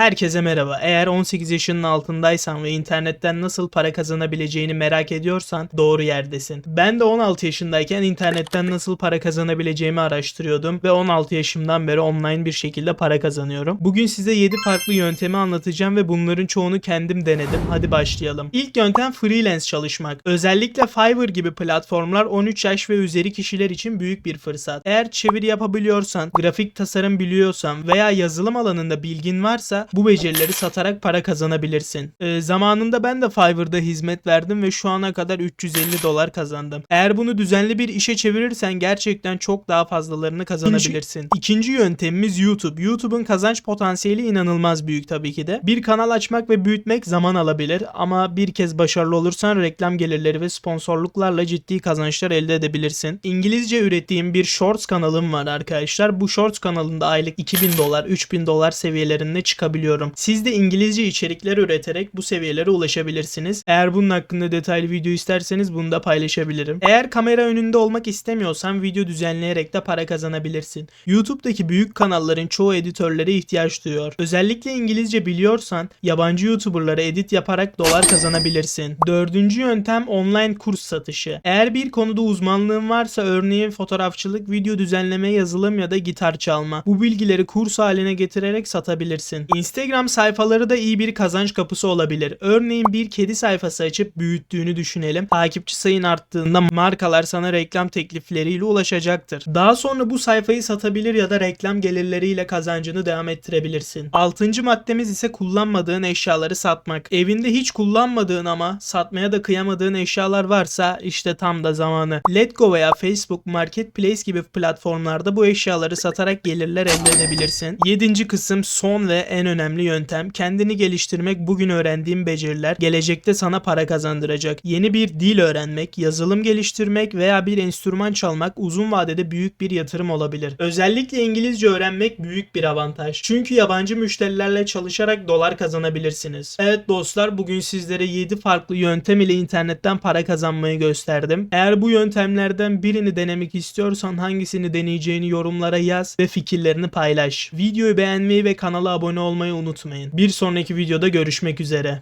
Herkese merhaba. Eğer 18 yaşının altındaysan ve internetten nasıl para kazanabileceğini merak ediyorsan doğru yerdesin. Ben de 16 yaşındayken internetten nasıl para kazanabileceğimi araştırıyordum ve 16 yaşımdan beri online bir şekilde para kazanıyorum. Bugün size 7 farklı yöntemi anlatacağım ve bunların çoğunu kendim denedim. Hadi başlayalım. İlk yöntem freelance çalışmak. Özellikle Fiverr gibi platformlar 13 yaş ve üzeri kişiler için büyük bir fırsat. Eğer çeviri yapabiliyorsan, grafik tasarım biliyorsan veya yazılım alanında bilgin varsa bu becerileri satarak para kazanabilirsin. Ee, zamanında ben de Fiverr'da hizmet verdim ve şu ana kadar 350 dolar kazandım. Eğer bunu düzenli bir işe çevirirsen gerçekten çok daha fazlalarını kazanabilirsin. İkinci yöntemimiz YouTube. YouTube'un kazanç potansiyeli inanılmaz büyük tabii ki de. Bir kanal açmak ve büyütmek zaman alabilir ama bir kez başarılı olursan reklam gelirleri ve sponsorluklarla ciddi kazançlar elde edebilirsin. İngilizce ürettiğim bir Shorts kanalım var arkadaşlar. Bu Shorts kanalında aylık 2000 dolar, 3000 dolar seviyelerinde çıkabiliyorum. Siz de İngilizce içerikler üreterek bu seviyelere ulaşabilirsiniz. Eğer bunun hakkında detaylı video isterseniz bunu da paylaşabilirim. Eğer kamera önünde olmak istemiyorsan video düzenleyerek de para kazanabilirsin. YouTube'daki büyük kanalların çoğu editörlere ihtiyaç duyuyor. Özellikle İngilizce biliyorsan yabancı YouTuber'lara edit yaparak dolar kazanabilirsin. Dördüncü yöntem online kurs satışı. Eğer bir konuda uzmanlığın varsa örneğin fotoğrafçılık, video düzenleme, yazılım ya da gitar çalma. Bu bilgileri kurs haline getirerek satabilirsin. Instagram sayfaları da iyi bir kazanç kapısı olabilir. Örneğin bir kedi sayfası açıp büyüttüğünü düşünelim. Takipçi sayın arttığında markalar sana reklam teklifleriyle ulaşacaktır. Daha sonra bu sayfayı satabilir ya da reklam gelirleriyle kazancını devam ettirebilirsin. Altıncı maddemiz ise kullanmadığın eşyaları satmak. Evinde hiç kullanmadığın ama satmaya da kıyamadığın eşyalar varsa işte tam da zamanı. Letgo veya Facebook Marketplace gibi platformlarda bu eşyaları satarak gelirler elde edebilirsin. Yedinci kısım son ve en önemli yöntem. Kendini geliştirmek bugün öğrendiğin beceriler gelecekte sana para kazandıracak. Yeni bir dil öğrenmek, yazılım geliştirmek veya bir enstrüman çalmak uzun vadede büyük bir yatırım olabilir. Özellikle İngilizce öğrenmek büyük bir avantaj. Çünkü yabancı müşterilerle çalışarak dolar kazanabilirsiniz. Evet dostlar bugün sizlere 7 farklı yöntem ile internetten para kazanmayı gösterdim. Eğer bu yöntemlerden birini denemek istiyorsan hangisini deneyeceğini yorumlara yaz ve fikirlerini paylaş. Videoyu beğenmeyi ve kanala abone olmayı unutmayın. Bir sonraki videoda görüşmek üzere.